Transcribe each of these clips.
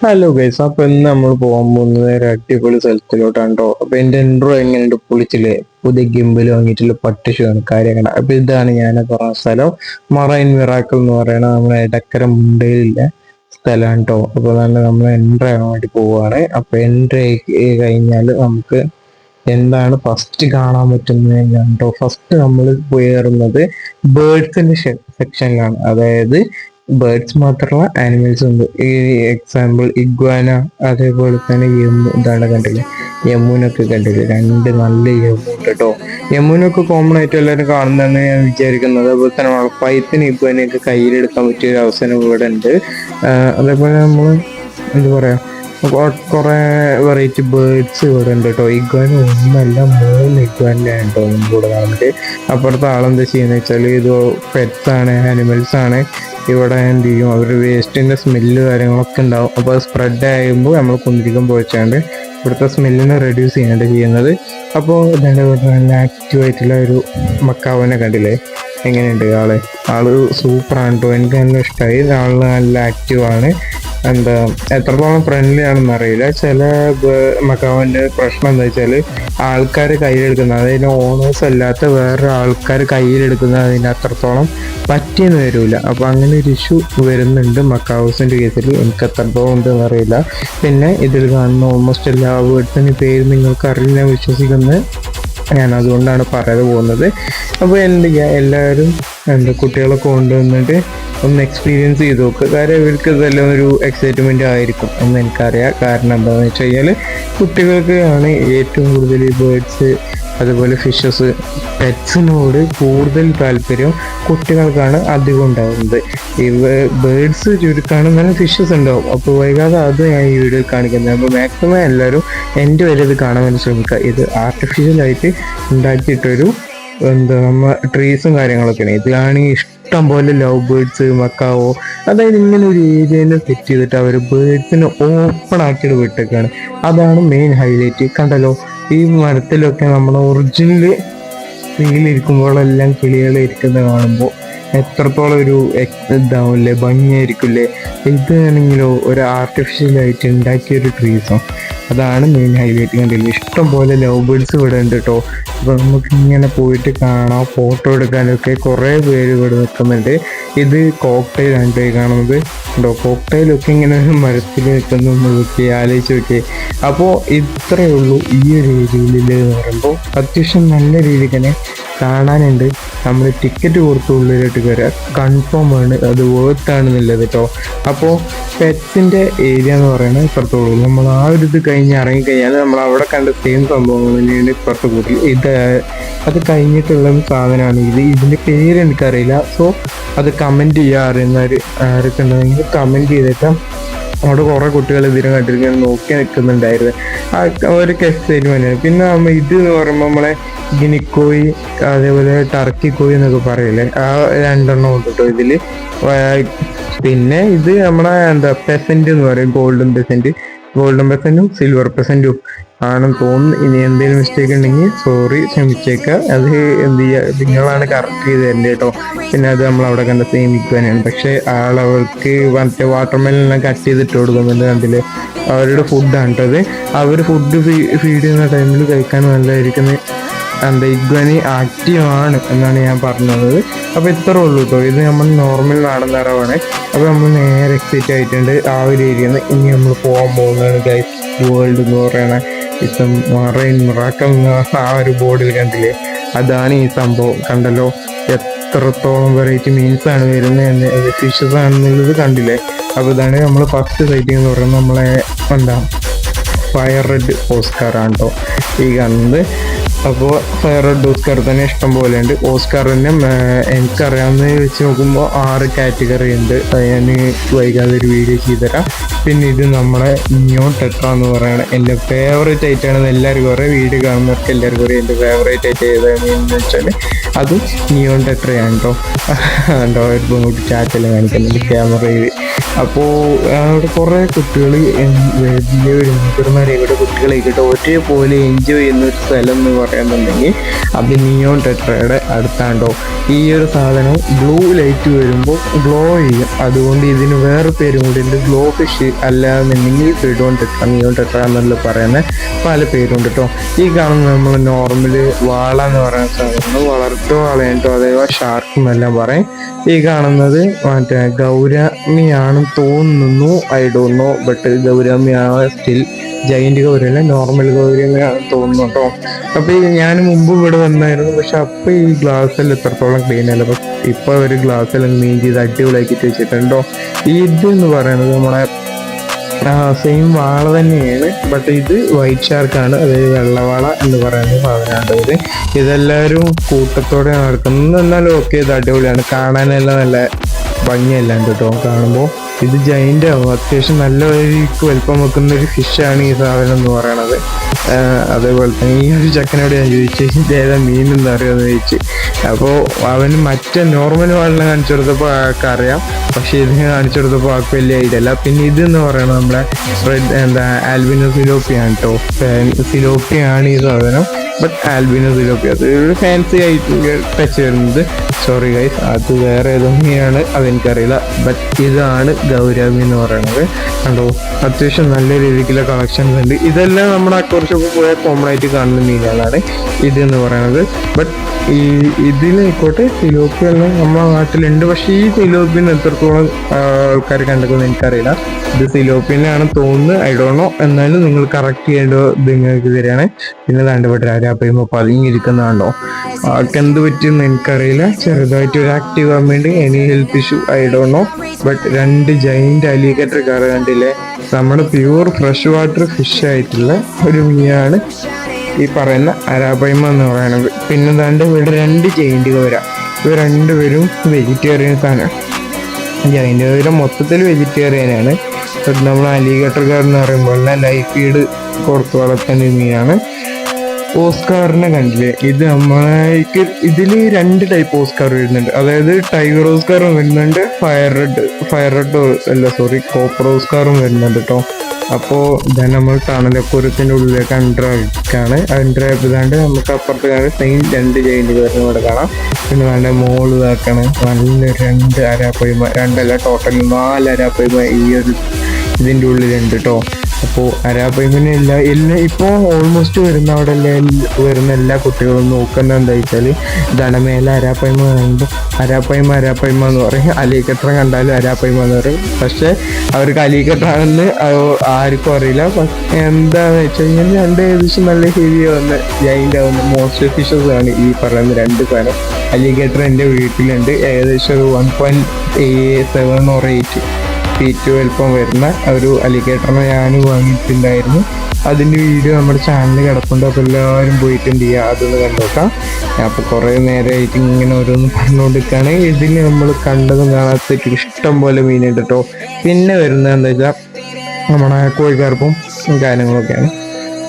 Hello guys അപ്പൊ ഇന്ന് നമ്മൾ പോകാൻ പോകുന്നത് ഒരു അടിപൊളി സ്ഥലത്തിലോട്ടാണ് അപ്പൊ എന്റെ എൻട്രോ എങ്ങനെയുണ്ട് പൊളിച്ചില്ലേ? പുതിയ ഗിംബിൽ വാങ്ങിയിട്ടുള്ള പട്ടിഷാണ് കാര്യങ്ങൾ അപ്പൊ ഇതാണ് ഞാൻ പറഞ്ഞ സ്ഥലം. മറൈൻ മിറാക്കിൾ എന്ന് പറയുന്ന നമ്മുടെ ഇടക്കര മുണ്ടയിലുള്ള സ്ഥലമാണ് കേട്ടോ അപ്പൊ നല്ല നമ്മൾ എൻട്രി ആകാൻ വേണ്ടി പോവുകയാണ് അപ്പൊ എൻട്രി കഴിഞ്ഞാൽ നമുക്ക് എന്താണ് ഫസ്റ്റ് കാണാൻ പറ്റുന്നത് ഫസ്റ്റ് നമ്മൾ കയറുന്നത് ബേർഡ്സിന്റെ സെക്ഷനിലാണ് അതായത് ബേർഡ്സ് മാത്രമല്ല ആനിമൽസ് ഉണ്ട്. ഈ എക്സാമ്പിൾ ഇഗ്വാന അതേപോലെ തന്നെ യമു ഇതാണ് കണ്ടില്ലേ? യമുനൊക്കെ കണ്ടില്ലേ? രണ്ട് നല്ല യമു ഉണ്ട് കേട്ടോ. യമുനൊക്കെ കോമൺ ആയിട്ട് എല്ലാവരും കാണുന്നതെന്ന് ഞാൻ വിചാരിക്കുന്നത്. അതേപോലെ തന്നെ വളപ്പയത്തിന് ഇഗ്വാനയൊക്കെ കയ്യിലെടുക്കാൻ പറ്റിയ ഒരു അവസരം ഇവിടെ ഉണ്ട്. അതേപോലെ നമ്മൾ എന്താ പറയാ കുറേ വെറൈറ്റി ബേർഡ്സ് ഇവിടെ ഉണ്ട് കേട്ടോ. ഇഗ്വാന ഒന്നല്ല മൂന്ന് ഇഗ്വാനിലാണ് കേട്ടോ. ഇവിടെ കാണുന്നത് അപ്പുറത്തെ ആളെന്താ ചെയ്യുന്നത് വെച്ചാൽ ഇത് പെറ്റ്സ് ആണ് ആനിമൽസ് ആണ്. ഇവിടെ എന്ത് ചെയ്യും? അവർ വേസ്റ്റിന്റെ സ്മെല്ല് കാര്യങ്ങളൊക്കെ ഉണ്ടാവും. അപ്പോൾ അത് സ്പ്രെഡ് ആകുമ്പോൾ നമ്മൾ കുന്തിരിക്കം പോയിച്ചാണ്ട് ഇവിടുത്തെ സ്മെല്ലിനെ റെഡ്യൂസ് ചെയ്യാണ്ട് ചെയ്യുന്നത്. അപ്പോൾ ഇതാണ്ട് ഇവിടെ നല്ല ആക്റ്റീവ് ആയിട്ടുള്ള ഒരു മക്കാവനെ കണ്ടില്ലേ? എങ്ങനെയുണ്ട് ആൾ? ആൾ സൂപ്പറാണ് കേട്ടോ എനിക്ക് നല്ല ഇഷ്ടമായി ആൾ നല്ല ആക്റ്റീവാണ് എന്താ എത്രത്തോളം ഫ്രണ്ട്ലി ആണെന്ന് അറിയില്ല. ചില മക്കാവിന്റെ പ്രശ്നം എന്താ വെച്ചാൽ ആൾക്കാർ കയ്യിലെടുക്കുന്നത് അതിന് ഓണേഴ്സ് അല്ലാത്ത വേറെ ആൾക്കാർ കയ്യിലെടുക്കുന്നത് അതിന് അത്രത്തോളം പറ്റിയെന്ന് വരില്ല അപ്പൊ അങ്ങനെ ഒരു ഇഷ്യൂ വരുന്നുണ്ട് മക്കാവൂസിന്റെ കേസിൽ എനിക്ക് എത്രത്തോളം ഉണ്ടെന്ന് അറിയില്ല. പിന്നെ ഇതിൽ കാണുന്ന ഓൾമോസ്റ്റ് എല്ലാ വേർഡ്സിന്റെ പേര് നിങ്ങൾക്ക് അറിയില്ല വിശ്വസിക്കുന്നത് ഞാൻ അതുകൊണ്ടാണ് പറയാതെ പോകുന്നത്. അപ്പോൾ എന്ത് എല്ലാവരും എന്താ കുട്ടികളൊക്കെ കൊണ്ടുവന്നിട്ട് ഒന്ന് എക്സ്പീരിയൻസ് ചെയ്ത് നോക്കുക കാര്യം ഇവർക്ക് ഇതെല്ലാം ഒരു എക്സൈറ്റ്മെന്റ് ആയിരിക്കും എന്ന് എനിക്കറിയാം. കാരണം എന്താണെന്ന് വെച്ച് കഴിഞ്ഞാൽ കുട്ടികൾക്ക് ആണ് ഏറ്റവും കൂടുതൽ ഈ ബേർഡ്സ് അതുപോലെ ഫിഷസ് പെറ്റ്സിനോട് കൂടുതൽ താല്പര്യം കുട്ടികൾക്കാണ് അധികം ഉണ്ടാകുന്നത് ഈ ബേഡ്സ് ചുരുക്കാണ് നല്ല ഫിഷസ് ഉണ്ടാവും അപ്പോൾ വൈകാതെ അത് ഞാൻ ഈ വീഡിയോ കാണിക്കുന്നത്. അപ്പോൾ മാക്സിമം എല്ലാവരും എന്റെ വരെ ഇത് കാണാൻ വേണ്ടി ശ്രമിക്കുക. ഇത് ആർട്ടിഫിഷ്യലായിട്ട് ഉണ്ടാക്കിയിട്ടൊരു എന്താ നമ്മ ട്രീസും കാര്യങ്ങളൊക്കെയാണ്. ഇതിലാണെങ്കിൽ ഇഷ്ടം പോലെ ലവ് ബേഡ്സ് മക്കാവോ അതായത് ഇങ്ങനെ ഒരു ഏരിയയിൽ സെറ്റ് ചെയ്തിട്ട് അവർ ബേഡ്സിനെ ഓപ്പൺ ആക്കിയിട്ട് വിട്ടേക്കാണ്. അതാണ് മെയിൻ ഹൈലൈറ്റ് കണ്ടല്ലോ? ഈ മരത്തിലൊക്കെ നമ്മുടെ ഒറിജിനൽ സ്ത്രീയിലിരിക്കുമ്പോഴെല്ലാം കിളികളെ ഇരിക്കുന്നത് കാണുമ്പോൾ എത്രത്തോളം ഒരു ഇതാവില്ലേ ഭംഗിയായിരിക്കില്ലേ? ഇതാണെങ്കിലോ ഒരു ആർട്ടിഫിഷ്യലായിട്ട് ഉണ്ടാക്കിയ ഒരു ട്രീസോ അതാണ് മെയിൻ ഹൈലൈറ്റ് കണ്ടില്ല? ഇഷ്ടം പോലെ ലവ് ബേർഡ്സ് ഇവിടെ ഉണ്ട് കേട്ടോ അപ്പൊ നമുക്ക് ഇങ്ങനെ പോയിട്ട് കാണാം. ഫോട്ടോ എടുക്കാനൊക്കെ കുറേ പേര് ഇവിടെ നിൽക്കുന്നുണ്ട്. ഇത് കോക്ടൈൽ ആണ് കാണുന്നത്. ഉണ്ടോ കോക്ടൈലൊക്കെ ഇങ്ങനെ മരത്തിൽ നിൽക്കുന്നു നോക്കി ആലോചിച്ച് നോക്കി അപ്പോൾ ഇത്രയേ ഉള്ളൂ ഈ ഒരു ഏരിയയിൽ എന്ന് പറയുമ്പോൾ. അത്യാവശ്യം നല്ല രീതിക്ക് തന്നെ കാണാനുണ്ട്. നമ്മൾ ടിക്കറ്റ് കൊടുത്ത് ഉള്ളിലോട്ട് കയറുക കൺഫേം ആണ് അത് വേർത്ത് ആണെന്നുള്ളത് കേട്ടോ അപ്പോൾ പെറ്റ്സിന്റെ ഏരിയ എന്ന് പറയുന്നത് ഇപ്പുറത്തോളൂ നമ്മൾ ആ ഒരു ഇത് കഴിഞ്ഞ് ഇറങ്ങിക്കഴിഞ്ഞാൽ നമ്മൾ അവിടെ കണ്ട സെയിം സംഭവങ്ങൾ തന്നെയാണ് ഇപ്പുറത്ത് കൂടി. ഇത് അത് കഴിഞ്ഞിട്ടുള്ള സാധനമാണ് ഇത്. ഇതിന്റെ പേര് എനിക്കറിയില്ല. സോ അത് കമന്റ് അറിയുന്നവർ ആരൊക്കെ ഉണ്ടെങ്കിൽ കമന്റ് ചെയ്തേക്കാം. അവിടെ കുറെ കുട്ടികൾ ഇതിനെ കണ്ടിരിക്കുന്നത് നോക്കി നിൽക്കുന്നുണ്ടായിരുന്നു. ആ ഒരു എക്സൈറ്റ്മെന്റ് പിന്നെ നമ്മൾ ഇത് എന്ന് പറയുമ്പോൾ നമ്മളെ ഗിനിക്കോയി അതേപോലെ ടർക്കി കോയി എന്നൊക്കെ പറയില്ലേ? ആ രണ്ടെണ്ണം ഉണ്ട് കേട്ടോ ഇതിൽ. പിന്നെ ഇത് നമ്മളെ എന്താ പെസന്റ് എന്ന് പറയും ഗോൾഡൻ പെസന്റ് ഗോൾഡൻ പെസന്റും സിൽവർ പെസന്റും ആണെന്ന് തോന്നുന്നു. ഇനി എന്തെങ്കിലും മിസ്റ്റേക്ക് ഉണ്ടെങ്കിൽ സോറി ക്ഷമിച്ചേക്കുക അത് എന്ത് ചെയ്യുക നിങ്ങളാണ് കറക്റ്റ് ചെയ്ത് തരേണ്ടത് കേട്ടോ. പിന്നെ അത് നമ്മൾ അവിടെ കണ്ട സേമിക്കുവാനാണ്. പക്ഷെ ആളവർക്ക് മറ്റേ വാട്ടർമെല്ലാം കട്ട് ചെയ്തിട്ട് കൊടുക്കുന്നുണ്ട് കണ്ടില്ലേ? അവരുടെ ഫുഡാണ് കേട്ടോ അത് അവർ ഫുഡ് ഫീഡ് ചെയ്യുന്ന ടൈമിൽ കഴിക്കാൻ നല്ലതായിരിക്കുന്നത് എന്താ ഇഗ്വനി ആക്റ്റീവാണ് എന്നാണ് ഞാൻ പറഞ്ഞത് അപ്പോൾ ഇത്ര ഉള്ളൂ കേട്ടോ. ഇത് നമ്മൾ നോർമൽ നാടൻ തറവാണ്. അപ്പോൾ നമ്മൾ നേരെ എക്സൈറ്റ് ആയിട്ടുണ്ട് ആ ഒരു ഏരിയയിൽ നിന്ന് ഇനി നമ്മൾ പോകാൻ പോകുന്നതാണ് ഗൈസ് വേൾഡ് എന്ന് പറയുന്ന ഇപ്പം മറൈൻ മിറാക്കം ആ ഒരു ബോർഡിൽ കണ്ടില്ലേ? അതാണ് ഈ സംഭവം. കണ്ടല്ലോ? എത്രത്തോളം വെറൈറ്റി മീൻസ് ആണ് വരുന്നത് ഫിഷസ് ആണെന്നുള്ളത് കണ്ടില്ലേ? അപ്പോൾ ഇതാണ് നമ്മൾ ഫസ്റ്റ് സൈറ്റിംഗ് എന്ന് പറയുന്നത് നമ്മളെ എന്താ ഫയർ റെഡ് ഓസ്കാർ ആണ് കേട്ടോ ഈ കാണുന്നത്. അപ്പോൾ റെഡ് ഓസ്കാർ തന്നെ ഇഷ്ടം പോലെ ഉണ്ട് ഓസ്കാറിന് എനിക്കറിയാവുന്ന വെച്ച് നോക്കുമ്പോൾ ആറ് കാറ്റഗറി ഉണ്ട്. ഞാൻ വൈകാതെ ഒരു വീഡിയോ ചെയ്തുതരാം. പിന്നെ ഇത് നമ്മുടെ നിയോൺ ടെട്ര എന്ന് പറയുന്നത് എന്റെ ഫേവറേറ്റ് ആയിട്ടാണ് എല്ലാവർക്കും അറിയാം. വീഡിയോ കാണുന്നവർക്ക് എല്ലാവർക്കും പറയും എന്റെ ഫേവറേറ്റ് ആയിട്ട് ഏതാണെന്ന് വെച്ചാൽ അത് നിയോൺ ടെട്രയാണ് കേട്ടോ കണ്ടോ? ഒരു പെൺകുട്ടി ചാറ്റെല്ലാം കാണിക്കുന്നുണ്ട്. ക്യാമറയിൽ അപ്പോൾ അവിടെ കുറേ കുട്ടികൾ വലിയ ഒരു ഇവിടെ കുട്ടികളെ കിട്ടും ഒരേപോലെ എൻജോയ് ചെയ്യുന്ന ഒരു സ്ഥലം എന്ന് പറയുന്നുണ്ടെങ്കിൽ അത് നിയോൺ ടെട്രയുടെ അടുത്താണ്ടോ. ഈ ഒരു സാധനം ബ്ലൂ ലൈറ്റ് വരുമ്പോൾ ഗ്ലോ ചെയ്യും. അതുകൊണ്ട് ഇതിന് വേറെ പേരും കൂടി ഉണ്ട്. ഗ്ലോ ഫിഷ് അല്ലാന്നുണ്ടെങ്കിൽ ഫിഡോൺ ടെട്ര നിയോൺ ടെട്ര എന്നുള്ള പറയുന്ന. പല പേരുണ്ട് കേട്ടോ ഈ കാണുന്ന നമ്മൾ നോർമൽ വാള എന്ന് പറയുന്ന സാധനം വളർത്തോ വളയട്ടോ അതേപോലെ ഷാർക്കും എല്ലാം പറയും. ഈ കാണുന്നത് മറ്റേ ഗൗരമിയാണെന്ന് തോന്നുന്നു. ഐ ഡോണ്ട് നോ ബട്ട് ഗൗരമിയാണ് സ്റ്റിൽ ജയിന്റ് ഗൗരമല്ല നോർമൽ ഗൗരമിയാണെന്ന് തോന്നുന്നു കേട്ടോ അപ്പോൾ ഞാൻ മുമ്പ് ഇവിടെ വന്നായിരുന്നു. പക്ഷെ അപ്പൊ ഈ ഗ്ലാസ് ഗ്ലാസ്സിൽ എത്രത്തോളം ക്ലീൻ അല്ല. പക്ഷെ ഇപ്പൊ ഒരു എല്ലാം ക്ലീൻ ചെയ്ത് അടിപൊളിയാക്കിട്ട് വെച്ചിട്ടുണ്ടോ? ഇത് എന്ന് പറയുന്നത് നമ്മളെ സെയിം വാള തന്നെയാണ്. ബട്ട് ഇത് വൈറ്റ് ഷാർക്കാണ് അതായത് വെള്ളവാള എന്ന് പറയുന്ന സാധനമാണ് ഇത്. ഇതെല്ലാവരും കൂട്ടത്തോടെ നടക്കുന്നത്. എന്നാലും ഓക്കെ ഇത് അടിപൊളിയാണ്. കാണാനെല്ലാം നല്ല ഭംഗിയല്ലാണ്ട് കേട്ടോ. കാണുമ്പോൾ ഇത് ജൈന്റ് അത്യാവശ്യം നല്ല ഒരു വലിപ്പം വെക്കുന്ന ഒരു ഫിഷാണ് ഈ സാധനം എന്ന് പറയണത്. അതേപോലെ തന്നെ ഈ ഒരു ചക്കനോട് ഞാൻ ചോദിച്ചു ഏതാ മീൻ എന്ന് അറിയാമെന്ന് ചോദിച്ചു. അപ്പോൾ അവന് മറ്റേ നോർമൽ വാളിനെ കാണിച്ചു കൊടുത്തപ്പോൾ ആൾക്ക് അറിയാം. പക്ഷെ ഇതിനെ കാണിച്ചു കൊടുത്തപ്പോൾ ആൾക്ക് വലിയ ഇതല്ല പിന്നെ ഇത് എന്ന് പറയുന്നത് നമ്മളെ റെഡ് എന്താ ആൽബിനോ സിലോപ്പിയാണ് കേട്ടോ സിലോപ്പിയാണ് ഈ സാധനം. ബട്ട് ആൽബിനോ സിലോപ്പി അത് ഒരു ഫാൻസി ആയിട്ട് ടച്ച് വരുന്നത്. സോറി ഗൈസ് അത് വേറെ ഏതോ അതെനിക്കറിയില്ല. ബട്ട് ഇതാണ് ഗൗരവി എന്ന് പറയുന്നത്. കണ്ടോ? അത്യാവശ്യം നല്ല രീതിക്കുള്ള കളക്ഷൻസ് ഉണ്ട്. ഇതെല്ലാം നമ്മുടെ അക്വറിഷപ്പ് പോയ കോമൺ ആയിട്ട് കാണുന്ന മീനുകളാണ് ഇത് എന്ന് പറയുന്നത്. ബട്ട് ഈ ഇതിലായിക്കോട്ടെ തിലോപ്പിയെല്ലാം നമ്മുടെ നാട്ടിലുണ്ട്. പക്ഷേ ഈ തിലോപ്പിന് എത്രത്തോളം ആൾക്കാർ കണ്ടെന്ന് എനിക്കറിയില്ല. ഇത് തിലോപ്പിനാണ് തോന്നുന്നത് ഐ ഡോണ്ട് നോ എന്നാലും നിങ്ങൾ കറക്റ്റ് ചെയ്യേണ്ടത് നിങ്ങൾക്ക് തരികയാണ്. പിന്നെ ദാണ്ടപ്പെട്ട രാജാപ്പയുമ്പോൾ പതുങ്ങിയിരിക്കുന്നതാണോ ആൾക്ക് എന്ത് പറ്റിയെന്ന് എനിക്കറിയില്ല. ചെറുതായിട്ട് ഒരു ആക്റ്റീവ് ആവാൻ വേണ്ടി any health issue I don't know but രണ്ട് ജൈന്റ് അലിഗേറ്റർ കാർ കണ്ടില്ലേ? നമ്മുടെ പ്യൂർ ഫ്രഷ് വാട്ടർ ഫിഷ് ആയിട്ടുള്ള ഒരു മീനാണ് ഈ പറയുന്ന അരാബൈമ എന്ന് പറയുന്നത്. പിന്നെ ദാണ്ട് ഇവിടെ രണ്ട് ജൈന്റ് കോര ഇവ രണ്ടുപേരും വെജിറ്റേറിയൻസ് ആണ് ജൈന്റ് കോര മൊത്തത്തിൽ വെജിറ്റേറിയനാണ് നമ്മൾ അലിഗേറ്റർ കാർ എന്ന് പറയുമ്പോൾ ലൈഫ് ഫീഡ് കൊടുത്ത് വളർത്തേണ്ട മീനാണ്. ഓസ്കാറിനെ കണ്ടില്ലേ? ഇത് നമ്മൾക്ക് ഇതിൽ രണ്ട് ടൈപ്പ് ഓസ്കാർ വരുന്നുണ്ട്. അതായത് ടൈഗർ ഓസ്കാറും വരുന്നുണ്ട് ഫയർ റെഡ് ഫയർ റെഡ് അല്ല സോറി കോപ്പർ ഓസ്കാറും വരുന്നുണ്ട് കേട്ടോ അപ്പോൾ ഇതാണ് നമ്മൾ തണലക്കുരത്തിന്റെ ഉള്ളിലേക്ക് അണ്ടറാണ് അണ്ടറായപ്പോഴാണ്ട് നമുക്ക് അപ്പുറത്ത് കാണാൻ സെയിം രണ്ട് ജയിന്റ് വരുന്ന ഇവിടെ കാണാം. പിന്നെ വേണ്ട മോൾ ഇതാക്കാണ്. നല്ല രണ്ട് അരാപ്പയ്മ രണ്ടല്ല ടോട്ടൽ നാല് അരാപ്പയ്മ ഈ ഒരു ഇതിന്റെ ഉള്ളിലുണ്ട് കേട്ടോ അപ്പോൾ അരാപ്പയ്മനെ എല്ലാ എല്ലാ ഇപ്പോൾ ഓൾമോസ്റ്റ് വരുന്ന അവിടെ വരുന്ന എല്ലാ കുട്ടികളും നോക്കുന്ന എന്താ വെച്ചാൽ ധനമേല അരാപ്പൈമ അരാപ്പയ്മ കാണുമ്പോൾ അരാപ്പയ്മ അരാപ്പയ്മ എന്ന് പറയും. അലിക്കട്ടറ കണ്ടാലും അരാപ്പയ്മ എന്ന് പറയും. പക്ഷേ അവർക്ക് അലിക്കട്ടറാണെന്ന് ആർക്കും അറിയില്ല. പക്ഷേ എന്താന്ന് വെച്ച് കഴിഞ്ഞാൽ രണ്ട് ഏകദേശം നല്ല ഹെവി ആവുന്ന ജൈന്റ് ആവുന്ന മോസ്റ്റ് ഫിഷസ് ആണ് ഈ പറയുന്ന രണ്ട് സാധനം അലിഗേറ്റർ എന്റെ വീട്ടിലുണ്ട്. ഏകദേശം ഒരു one point seven or eight feet വലിപ്പം വരുന്ന ഒരു അലിഗേറ്ററിനെ ഞാൻ വാങ്ങിയിട്ടുണ്ടായിരുന്നു. അതിന്റെ വീഡിയോ നമ്മുടെ ചാനലിൽ കിടപ്പുണ്ട്. അപ്പോൾ എല്ലാവരും പോയിട്ട് എന്ത് ചെയ്യുക? അതൊന്ന് കണ്ടോക്കാം ഞാൻ അപ്പോൾ കുറേ നേരമായിട്ട് ഇങ്ങനെ ഓരോന്ന് പറഞ്ഞുകൊണ്ടിരിക്കുകയാണ്. ഇതിൽ നമ്മൾ കണ്ടതും കാണാത്ത ഇഷ്ടം പോലെ മീനുണ്ട് കേട്ടോ പിന്നെ വരുന്നത് എന്താ വെച്ചാൽ നമ്മുടെ കോഴിക്കാർപ്പും കാര്യങ്ങളൊക്കെയാണ്.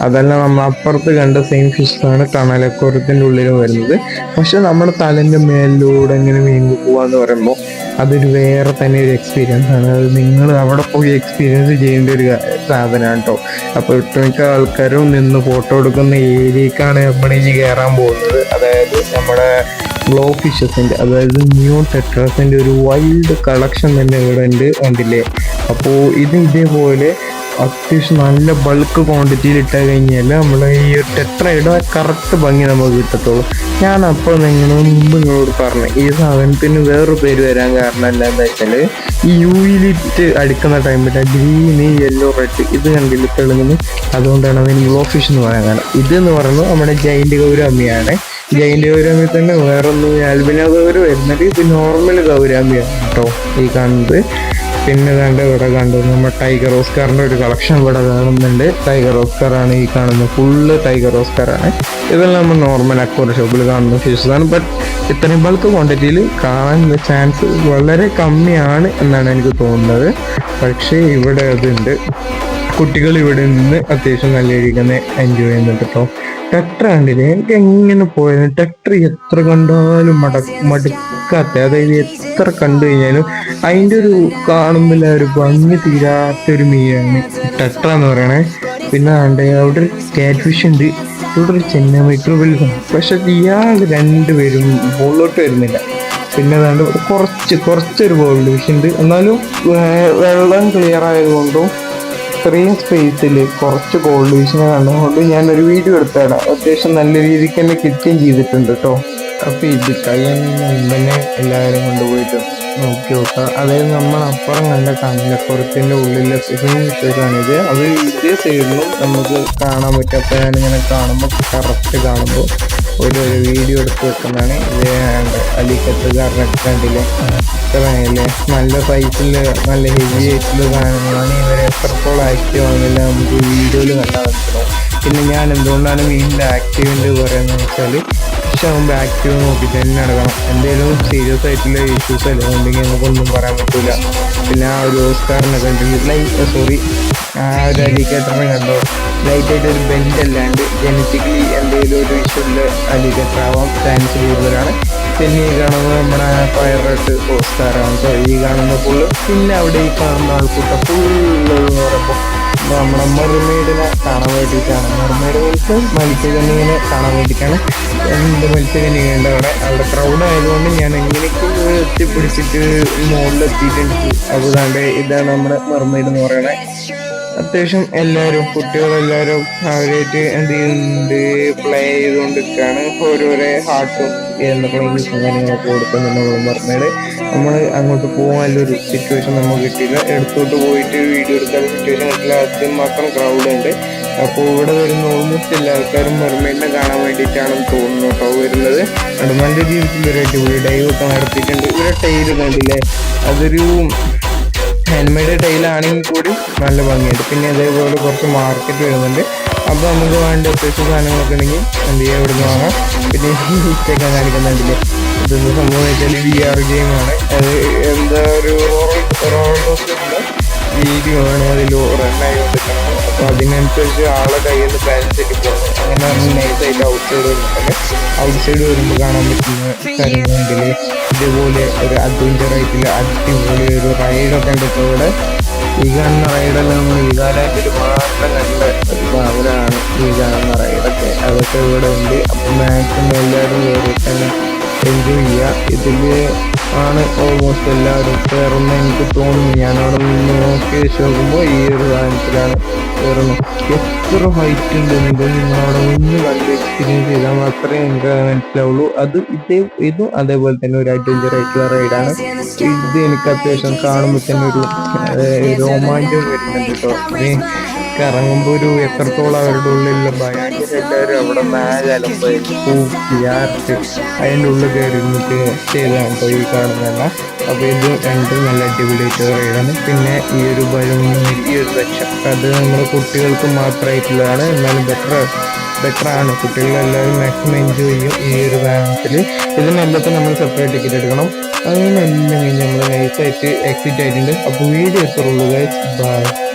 അതെല്ലാം നമ്മൾ അപ്പുറത്ത് കണ്ട സെയിം ഫിഷാണ് തണലക്കുറത്തിന്റെ ഉള്ളിൽ വരുന്നത്. പക്ഷെ നമ്മുടെ തലന്റെ മേലിലൂടെ ഇങ്ങനെ മീൻ പോകുക പോവാന്ന് പറയുമ്പോൾ അതൊരു വേറെ തന്നെ ഒരു എക്സ്പീരിയൻസ് ആണ്. അത് നിങ്ങൾ അവിടെ പോയി എക്സ്പീരിയൻസ് ചെയ്യേണ്ട ഒരു സാധനമാണ് കേട്ടോ അപ്പോൾ ഒട്ടുമിക്ക ആൾക്കാരും നിന്ന് ഫോട്ടോ എടുക്കുന്ന ഏരിയക്കാണ് നമ്മൾ ഇനി കയറാൻ പോകുന്നത്. അതായത് നമ്മുടെ ഗ്ലോ ഫിഷസിന്റെ അതായത് ന്യൂ ടെട്രാസിന്റെ ഒരു വൈൽഡ് കളക്ഷൻ തന്നെ ഇവിടെ ഉണ്ട് കണ്ടില്ലേ? അപ്പോൾ ഇത് ഇതേപോലെ അത്യാവശ്യം നല്ല ബൾക്ക് ക്വാണ്ടിറ്റിയിൽ ഇട്ട് കഴിഞ്ഞാൽ നമ്മൾ ഈ ഒരു ടെട്രയുടെ കറക്റ്റ് ഭംഗി നമുക്ക് കിട്ടത്തുള്ളൂ. ഞാൻ അപ്പോൾ നിങ്ങൾ മുമ്പ് നിങ്ങളോട് പറഞ്ഞു ഈ സാധനത്തിന് വേറൊരു പേര് വരാൻ കാരണം എന്താണെന്ന് വെച്ചാൽ ഈ യു വിലിറ്റ് അടിക്കുന്ന ടൈമിൽ ഗ്രീന് യെല്ലോ റെഡ് ഇത് കണ്ടില്ല തെളുങ്ങുന്നു അതുകൊണ്ടാണ് അതിന് ഗ്ലോ ഫിഷ് എന്ന് പറയാൻ കാരണം. ഇതെന്ന് പറയുന്നത് നമ്മുടെ ജൈന്റ് ഗൗരാമിയാണ് ജൈന്റ് ഗൗരാമി തന്നെ വേറൊന്നും ആൽബിന ഗൗരവ് വരുന്നത് ഇത് നോർമൽ ഗൗരാമിയാണ് കേട്ടോ ഈ കാണുന്നത് പിന്നെ കണ്ട് ഇവിടെ കണ്ടു. നമ്മൾ ടൈഗർ ഓസ്കാറിന്റെ ഒരു കളക്ഷൻ ഇവിടെ കാണുന്നുണ്ട്. ടൈഗർ ഓസ്കാർ ആണ് ഈ കാണുന്നത്. ഫുള്ള് ടൈഗർ ഓസ്കാർ ആണ് ഇതെല്ലാം നമ്മൾ നോർമൽ അക്വറി ഷോപ്പിൽ കാണുന്ന ഫിഷസ് ആണ്. ബട്ട് ഇത്രയും ബൾക്ക് ക്വാണ്ടിറ്റിയിൽ കാണാനുള്ള ചാൻസ് വളരെ കമ്മിയാണ് എന്നാണ് എനിക്ക് തോന്നുന്നത്. പക്ഷേ ഇവിടെ അതുണ്ട്. കുട്ടികൾ ഇവിടെ നിന്ന് അത്യാവശ്യം നല്ല രീതിക്ക് തന്നെ എൻജോയ് ചെയ്യുന്നുണ്ട് കേട്ടോ. ടെട്ര കണ്ടില്ലേ എനിക്ക് എങ്ങനെ പോയാലും ടെക്ടർ എത്ര കണ്ടാലും മട മടുക്കും മടുക്കാത്ത അതായത് എത്ര കണ്ടു കഴിഞ്ഞാലും അതിന്റെ ഒരു കാണുമ്പോൾ ഒരു ഭംഗി തീരാത്തൊരു മീനാണ് ടെക്ടർ എന്ന് പറയണേ. പിന്നെ ആണ്ട് അവിടെ ഒരു കാറ്റ് ഫിഷ് ഉണ്ട്. ഇവിടെ ഒരു ചെന്നൈ മൈക്രോ വലുതാണ് പക്ഷെ ഇയാൾ രണ്ടുപേരും മുകളിലോട്ട് വരുന്നില്ല. പിന്നെ അതാണ്ട് കുറച്ച് കുറച്ചൊരു ഗോൾഡ് ഫിഷ് ഉണ്ട്. എന്നാലും വെള്ളം ക്ലിയർ ആയതുകൊണ്ടും ഇത്രയും സ്പേസിൽ കുറച്ച് കോൾഡ് ഫിഷിനെ കണ്ടുകൊണ്ട് ഞാനൊരു വീഡിയോ എടുത്തേടാം അത്യാവശ്യം നല്ല രീതിക്ക് തന്നെ കിട്ടുകയും ചെയ്തിട്ടുണ്ട് കേട്ടോ അപ്പോൾ ഇത് കഴിയാൻ മുമ്പന്നെ എല്ലാവരും കൊണ്ടുപോയിട്ട് നോക്കി നോക്കാം. അതായത് നമ്മൾ അപ്പുറം കണ്ട കണ്ണപ്പുറത്തിന്റെ ഉള്ളിലെ ഇത് അത് ഇതേ സൈഡിലും നമുക്ക് കാണാൻ പറ്റും. അപ്പോൾ ഞാനിങ്ങനെ കാണുമ്പോൾ കറക്റ്റ് കാണുമ്പോൾ ഒരു ഒരു വീഡിയോ എടുത്ത് വെക്കുന്നതാണ്. ഇത് അലിക്കത്തുകാരനൊക്കെ കണ്ടില്ലേ? ഇത്രയല്ലേ നല്ല സൈസിൽ നല്ല ഹെവി ആയിട്ടുള്ള സാധനങ്ങളാണ് ഇവരെ എത്രത്തോളം ആക്റ്റീവ് ആണെന്നില്ല നമുക്ക് വീഡിയോയിൽ കണ്ടാൽ മനസ്സിലാവും. പിന്നെ ഞാൻ എന്തുകൊണ്ടാണ് വീണ്ടും ആക്റ്റീവിന്റെ പറയുന്നത് വെച്ചാൽ ആകുമ്പോൾ ആക്റ്റീവ് നോക്കി തന്നെ നടക്കണം. എന്തെങ്കിലും സീരിയസ് ആയിട്ടുള്ള ഇഷ്യൂസ് അല്ല? ഉണ്ടെങ്കിൽ നമുക്കൊന്നും പറയാൻ പറ്റില്ല പിന്നെ ആ ഒരു ഓസ്കാറിനെ കണ്ടിട്ടില്ല ലൈറ്റ് സോറി ആ ഒരു അലിക്കേറ്ററിനെ കണ്ടോ? ലൈറ്റ് ആയിട്ട് ഒരു ബെൻഡ് അല്ലാണ്ട് ജനറ്റിക്കലി എന്തെങ്കിലും ഒരു ഇഷ്യൂള്ള അലിക്കേറ്റർ ആവാൻ ചാൻസ് കൂടുതലാണ് പിന്നെ ഈ കാണുന്ന നമ്മുടെ പൈറട്ട് ഓസ്കാറാണ് സോ ഈ കാണുന്ന ഫുള്ള് പിന്നെ അവിടെ ഈ കാണുന്ന ആൾക്കൂട്ടം ഫുള്ള് എന്ന് പറയുമ്പോൾ നമ്മുടെ മെർമെയ്ഡിനെ കാണാൻ വേണ്ടിയിട്ടാണ്. മെർമെയ്ഡ് മീൻസ് മത്സ്യകന്യകനെ കാണാൻ വേണ്ടിയിട്ടാണ്. എന്ത് മത്സ്യകന്യകയുണ്ട് അവിടെ? അവിടെ ക്രൗഡ് ആയതുകൊണ്ട് ഞാൻ എങ്ങനെയൊക്കെ എത്തിപ്പിടിച്ചിട്ട് മുകളിലെത്തിയിട്ടുണ്ട് ദാണ്ട് ഇതാണ് നമ്മുടെ മെർമെയ്ഡ് എന്ന് പറയുന്നത്. അത്യാവശ്യം എല്ലാവരും കുട്ടികളെല്ലാവരും അവരായിട്ട് എന്ത് ചെയ്യുന്നുണ്ട്? പ്ലേ ചെയ്തുകൊണ്ടിരിക്കുകയാണ്. ഓരോരോ ഹാർട്ടും എന്തൊക്കെ കാര്യങ്ങളൊക്കെ കൊടുക്കുന്നുണ്ട് മെർമെയ്ഡ് നമ്മൾ അങ്ങോട്ട് പോകാനുള്ളൊരു സിറ്റുവേഷൻ നമുക്ക് കിട്ടിയില്ല. എടുത്തോട്ട് പോയിട്ട് വീഡിയോ എടുക്കാൻ സിറ്റുവേഷൻ കിട്ടില്ല ആദ്യം മാത്രം ക്രൗഡ് ഉണ്ട്. അപ്പോൾ ഇവിടെ വരുന്ന ഓൾമോസ്റ്റ് എല്ലാ ആൾക്കാരും മെർമെയ്ഡിനെ കാണാൻ വേണ്ടിയിട്ടാണെന്ന് തോന്നുന്നു കേട്ടോ വരുന്നത്. അടുമാന്റെ ജീവിതത്തിൽ ഒരു അടിപൊളി ഡൈവ് ഒക്കെ നടത്തിയിട്ടുണ്ട്. ഇവരുടെ ടൈൽ കണ്ടില്ലേ? അതൊരു ഹാൻഡ്മെയ്ഡ് ടൈലാണെങ്കിൽ കൂടി നല്ല ഭംഗിയുണ്ട്. പിന്നെ ഇതേപോലെ കുറച്ച് മാർക്കറ്റ് വരുന്നുണ്ട്. അപ്പോൾ നമുക്ക് വേണ്ട അത്യാവശ്യം സാധനങ്ങളൊക്കെ ഉണ്ടെങ്കിൽ എന്ത് ചെയ്യാം? ഇവിടുന്ന് വാങ്ങാം. പിന്നെ ഇഷ്ടമൊക്കെ കാണിക്കുന്നുണ്ടല്ലേ? ഇതൊന്നും സംഭവം വെച്ചാൽ വി ആർ ഗെയിമാണ് അത് എന്താ ഒരു റോളോസിന്റെ വീഡിയോ ആണ്. അതിൽ റണ്ണായി കൊണ്ടിരിക്കുന്നത്. അതിനനുസരിച്ച് ആളെ കയ്യിൽ നിന്ന് ബാലൻസ് ആയിട്ട് അങ്ങനെ നൈസായിട്ട് ഔട്ട് സൈഡ് വരുന്നുണ്ടെങ്കിൽ ഔട്ട് സൈഡ് വരുമ്പോൾ കാണാൻ പറ്റുന്ന കാര്യങ്ങളുണ്ടെങ്കിൽ ഇതേപോലെ ഒരു അഡ്വഞ്ചർ ആയിട്ടുള്ള അടിപൊളി ഒരു റൈഡൊക്കെ ഉണ്ട് ഇവിടെ. ഈ കാണുന്ന റൈഡെല്ലാം നമ്മൾ ഈ കാലത്തിൽ മാത്രം കണ്ട ഒരു ഭാവനാണ് ഈ കാണുന്ന റൈഡൊക്കെ അതൊക്കെ ഇവിടെ ഉണ്ട്. അപ്പം മാക്സിമം എല്ലാവരും കയറിയിട്ട് തന്നെ എൻജോയ് ചെയ്യുക. ഇതിൽ ആണ് ഓൾമോസ്റ്റ് എല്ലാവരും കയറുന്ന എനിക്ക് തോന്നുന്നു. ഞാൻ അവിടെ നിന്ന് നോക്കി വെച്ച് നോക്കുമ്പോൾ ഈ ഒരു സാധനത്തിലാണ് കയറുന്നത് എത്ര ഹൈറ്റ് ഉണ്ട് നിങ്ങൾ അവിടെ ഒന്ന് കണ്ട് എക്സ്പീരിയൻസ് ചെയ്താൽ മാത്രമേ നിങ്ങൾക്ക് മനസ്സിലാവുള്ളൂ. അത് ഇതേ ഇതും അതേപോലെ തന്നെ ഒരു അഡ്വഞ്ചർ ആയിട്ടുള്ള റൈഡാണ് ഇത് എനിക്ക് അത്യാവശ്യം കാണുമ്പോൾ തന്നെ ഒരു രോമാഞ്ചം വരുന്നുണ്ട് കേട്ടോ. ഇറങ്ങുമ്പോൾ ഒരു എത്രത്തോളം അവരുടെ ഉള്ളിലുള്ള ഭയങ്കര എല്ലാവരും അവിടെ അതിന്റെ ഉള്ളിൽ കയറി ചെയ്താണ് കേട്ടോ ഈ കാണുന്നതല്ല. അപ്പോൾ ഇത് രണ്ടും നല്ല അടിപൊളിയായിട്ട് പിന്നെ ഈ ഒരു ഭയം ഈ ഒരു സെക്ഷൻ അത് നമ്മുടെ കുട്ടികൾക്ക് മാത്രമായിട്ടുള്ളതാണ്. എന്നാലും ബെറ്റർ ആണ്. കുട്ടികളെല്ലാവരും മാക്സിമം എൻജോയ് ചെയ്യും ഈ ഒരു വാഹനത്തിൽ ഇതിനെല്ലാത്തും നമ്മൾ സെപ്പറേറ്റ് ടിക്കറ്റ് എടുക്കണം. അങ്ങനെ എല്ലാം കഴിഞ്ഞ് നമ്മൾ നൈസായിട്ട് എക്സിറ്റ് ആയിട്ടുണ്ട്. അപ്പോൾ വീഡിയോ എത്ര ഉള്ളൂ ഗൈസ് ബൈ